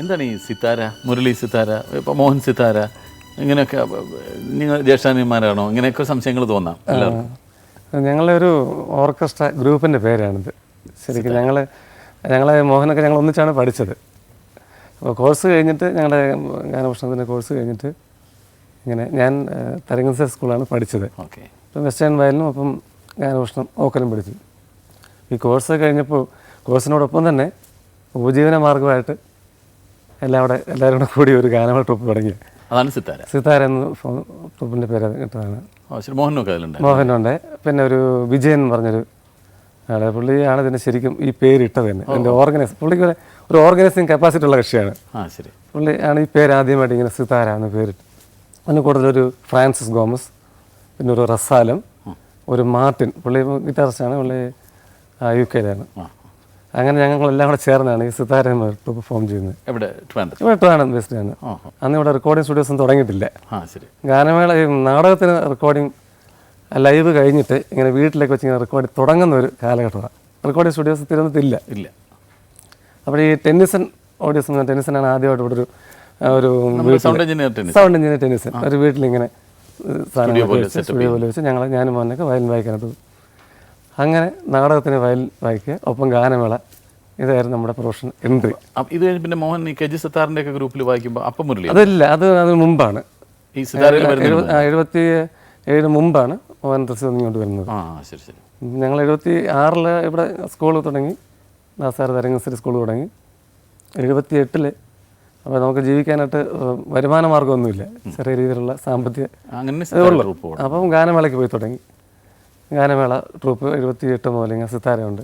എന്താണ് ഈ സിത്താര? മുരളി സിത്താര ഇപ്പൊ മോഹൻ സിത്താര ഇങ്ങനെയൊക്കെ അപ്പൊ, നിങ്ങൾ ജ്യേഷ്ഠാനിമാരാണോ ഇങ്ങനെയൊക്കെ സംശയങ്ങൾ തോന്നാം ഞങ്ങളുടെ ഞങ്ങളെ ഒരു ഓർക്കസ്ട്ര ഗ്രൂപ്പിന്റെ പേരാണിത്. ശരിക്കും ഞങ്ങൾ ഞങ്ങളെ മോഹനൊക്കെ ഞങ്ങൾ ഒന്നിച്ചാണ് പഠിച്ചത്. അപ്പോൾ കോഴ്സ് കഴിഞ്ഞിട്ട് ഞങ്ങളുടെ ഗാനഭൂഷണത്തിന്റെ കോഴ്സ് കഴിഞ്ഞിട്ട് ഇങ്ങനെ ഞാൻ തരംഗസ സ്കൂളാണ് പഠിച്ചത്. ഓക്കെ. ഇപ്പം വെസ്റ്റേൺ വയലിനും അപ്പം ഗാനഭൂഷണം ഓക്കലും പഠിച്ചു. ഈ കോഴ്സ് കഴിഞ്ഞപ്പോൾ കോഴ്സിനോടൊപ്പം തന്നെ ഉപജീവന മാർഗമായിട്ട് എല്ലാവരുടെ എല്ലാവരും കൂടെ കൂടി ഒരു ഗാനമേള ട്രൂപ്പ് തുടങ്ങി. അതാണ് സിത്താര. സിത്താര എന്ന ട്രൂപ്പിന്റെ പേര് കിട്ടതാണ്. മോഹനൊക്കെ അതിലുണ്ട്. മോഹനുണ്ട്. പിന്നെ ഒരു വിജയൻ എന്ന് പറഞ്ഞൊരു ആളെ. പുള്ളിയാണ് ഇതിന് ശരിക്കും ഈ പേരിട്ടത് തന്നെ. എന്റെ ഓർഗനൈസ് പുള്ളിക്ക് ഒരു- ഓർഗനൈസിങ് കപ്പാസിറ്റി ഉള്ള കക്ഷിയാണ്. ശരി. പുള്ളി ആണ് ഈ പേര് ആദ്യമായിട്ട് ഇങ്ങനെ സിത്താര എന്ന് പേരിട്ട് അതിന് കൂടുതലൊരു ഫ്രാൻസിസ് ഗോമസ് പിന്നെ ഒരു റസാലം ഒരു മാർട്ടിൻ. പുള്ളി ഗിറ്റാറിസ്റ്റാണ്. പുള്ളി യു കെയിലാണ് അങ്ങനെ ഞങ്ങളെല്ലാം കൂടെ ചേർന്നാണ് ഈ സിതാര ഇപ്പോൾ പെർഫോം ചെയ്യുന്നത്. എവിടെ? ഇവിടെ ട്രിവാൻഡ്രം ബേസ്ഡ് ആണ്. അന്ന് ഇവിടെ റെക്കോർഡിംഗ് സ്റ്റുഡിയോസ് ഒന്നും തുടങ്ങിയിട്ടില്ല. ഗാനമേള ഈ നാടകത്തിന് റെക്കോർഡിംഗ് ലൈവ് കഴിഞ്ഞിട്ട് ഇങ്ങനെ വീട്ടിലേക്ക് വെച്ച് ഇങ്ങനെ റെക്കോർഡ് തുടങ്ങുന്ന ഒരു കാലഘട്ടമാണ്. റെക്കോർഡിംഗ് സ്റ്റുഡിയോസ് തിരുവനന്തപുരത്തില്ല ഇല്ല. അപ്പോൾ ഈ ടെന്നിസൺ ഓഡിയോസ് ടെന്നിസനാണ് ആദ്യമായിട്ട് ഇവിടെ ഒരു ഒരു sound engineer Tennyson. Sound engineer Tennyson ഒരു വീട്ടിലിങ്ങനെ ഇങ്ങനെ സ്റ്റുഡിയോ പോലെ വെച്ച് ഞങ്ങൾ ഞാനും മോനൊക്കെ വയലിൻ വായിക്കാനത്. അങ്ങനെ നാടകത്തിന് വയൽ വായിക്കുക. ഒപ്പം ഗാനമേള. ഇതായിരുന്നു നമ്മുടെ പ്രൊഫഷൻ എൻട്രി. ഇത് കഴിഞ്ഞ് പിന്നെ മോഹൻ ഈ കെ ജി സത്താറിന്റെ ഒക്കെ ഗ്രൂപ്പിൽ വായിക്കുമ്പോൾ അപ്പം മുരളി അതല്ല അത് അത് മുമ്പാണ്. ഈ എഴുപത്തി ഏഴിന് മുമ്പാണ് മോഹൻ ഡ്രസ് ഇങ്ങോട്ട് വരുന്നത്. ആ ശരി ശരി. ഞങ്ങൾ എഴുപത്തി ആറിൽ ഇവിടെ സ്കൂൾ തുടങ്ങി. ദാസാർ തരംഗശ്ശേരി സ്കൂൾ തുടങ്ങി. എഴുപത്തി എട്ടിൽ അപ്പോൾ നമുക്ക് ജീവിക്കാനായിട്ട് വരുമാന മാർഗമൊന്നുമില്ല ചെറിയ രീതിയിലുള്ള സാമ്പത്തിക അങ്ങനെ അപ്പം ഗാനമേളയ്ക്ക് പോയി തുടങ്ങി. ഗാനമേള ട്രൂപ്പ് ഇരുപത്തിയെട്ട് മോലിങ്ങ സിത്താരയുണ്ട്.